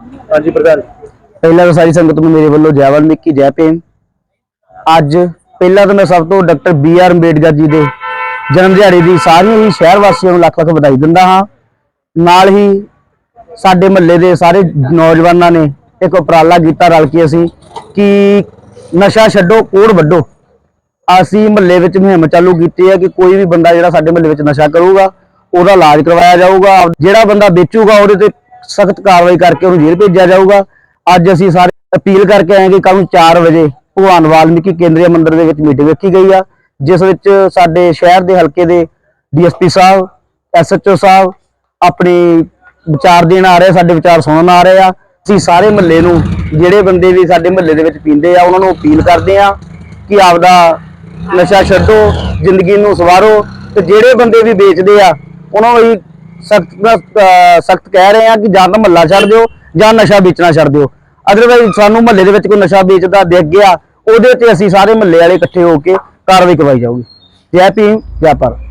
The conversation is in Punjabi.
ਹਾਂਜੀ, ਪ੍ਰਧਾਨ। ਪਹਿਲਾਂ ਤਾਂ ਸਾਰੀ ਸੰਗਤ ਨੂੰ ਮੇਰੇ ਵੱਲੋਂ ਜੈ ਵਾਲਮੀਕੀ ਜੈ ਭੀਮ। ਅੱਜ ਪਹਿਲਾਂ ਤਾਂ ਮੈਂ ਸਭ ਤੋਂ doctor B R Ambedkar ji ਦੇ ਜਨਮ ਦਿਹਾੜੇ ਦੀ ਸਾਰੀਆਂ ਹੀ ਸ਼ਹਿਰ ਵਾਸੀਆਂ ਨੂੰ ਲੱਖ ਲੱਖ ਵਧਾਈ ਦਿੰਦਾ ਹਾਂ। ਨਾਲ ਹੀ ਸਾਡੇ ਮਹੱਲੇ ਦੇ ਸਾਰੇ ਨੌਜਵਾਨਾਂ ਨੇ ਇੱਕ ਉਪਰਾਲਾ ਕੀਤਾ ਰਲ ਕੇ ਅਸੀਂ ਕਿ ਨਸ਼ਾ ਛੱਡੋ, ਕੋੜ ਵੱਢੋ। ਅਸੀਂ ਮਹੱਲੇ ਵਿੱਚ ਮੁਹਿੰਮ ਚਾਲੂ ਕੀਤੀ ਹੈ ਕਿ ਕੋਈ ਵੀ ਬੰਦਾ ਜਿਹੜਾ ਸਾਡੇ ਮਹੱਲੇ ਵਿੱਚ ਨਸ਼ਾ ਕਰੂਗਾ, ਉਹਦਾ ਇਲਾਜ ਕਰਵਾਇਆ ਜਾਊਗਾ। ਜਿਹੜਾ ਬੰਦਾ ਵੇਚੂਗਾ ਉਹਦੇ ਤੇ ਸਖਤ ਕਾਰਵਾਈ ਕਰਕੇ ਉਹਨੂੰ ਜੇਲ੍ਹ ਭੇਜਿਆ ਜਾਊਗਾ। ਅੱਜ ਅਸੀਂ ਸਾਰੇ ਅਪੀਲ ਕਰਕੇ ਆਏ ਕਿ ਕੱਲ ਨੂੰ 4 ਵਜੇ ਭਗਵਾਨ ਵਾਲਮੀਕੀ ਕੇਂਦਰੀ ਮੰਦਿਰ ਦੇ ਵਿੱਚ ਮੀਟਿੰਗ ਰੱਖੀ ਗਈ ਆ, ਜਿਸ ਵਿੱਚ ਸਾਡੇ ਸ਼ਹਿਰ ਦੇ ਹਲਕੇ ਦੇ ਡੀਐਸਪੀ ਸਾਹਿਬ, ਐਸਐਚਓ ਸਾਹਿਬ ਆਪਣੇ ਵਿਚਾਰ ਦੇਣ ਆ ਰਹੇ, ਸਾਡੇ ਵਿਚਾਰ ਸੁਣਨ ਆ ਰਹੇ ਆ। ਅਸੀਂ ਸਾਰੇ ਮਹੱਲੇ ਨੂੰ, ਜਿਹੜੇ ਬੰਦੇ ਵੀ ਸਾਡੇ ਮਹੱਲੇ ਦੇ ਵਿੱਚ ਪੀਂਦੇ ਆ, ਉਹਨਾਂ ਨੂੰ ਅਪੀਲ ਕਰਦੇ ਆ ਕਿ ਆਪਦਾ ਨਸ਼ਾ ਛੱਡੋ, ਜ਼ਿੰਦਗੀ ਨੂੰ ਸਵਾਰੋ ਤੇ ਜਿਹੜੇ ਬੰਦੇ ਵੀ ਵੇਚਦੇ ਆ, ਉਹਨਾਂ ਲਈ ਸਖਤ ਸਖਤ ਕਹਿ ਰਹੇ ਆ ਕਿ ਜਾਂ ਤਾਂ ਮਹੱਲਾ ਛੱਡ ਦਿਓ ਜਾਂ ਨਸ਼ਾ ਵੇਚਣਾ ਛੱਡ ਦਿਓ। ਅਦਰਵਾਈਜ਼ ਸਾਨੂੰ ਮਹੱਲੇ ਦੇ ਵਿੱਚ ਕੋਈ ਨਸ਼ਾ ਵੇਚਦਾ ਦਿਖ ਗਿਆ, ਉਹਦੇ ਤੇ ਅਸੀਂ ਸਾਰੇ ਮਹੱਲੇ ਵਾਲੇ ਇਕੱਠੇ ਹੋ ਕੇ ਕਾਰਵਾਈ ਕਰਵਾਈ ਜਾਊਗੀ। ਜੈ ਭੀਮ, ਜੈ ਭਾਰਤ।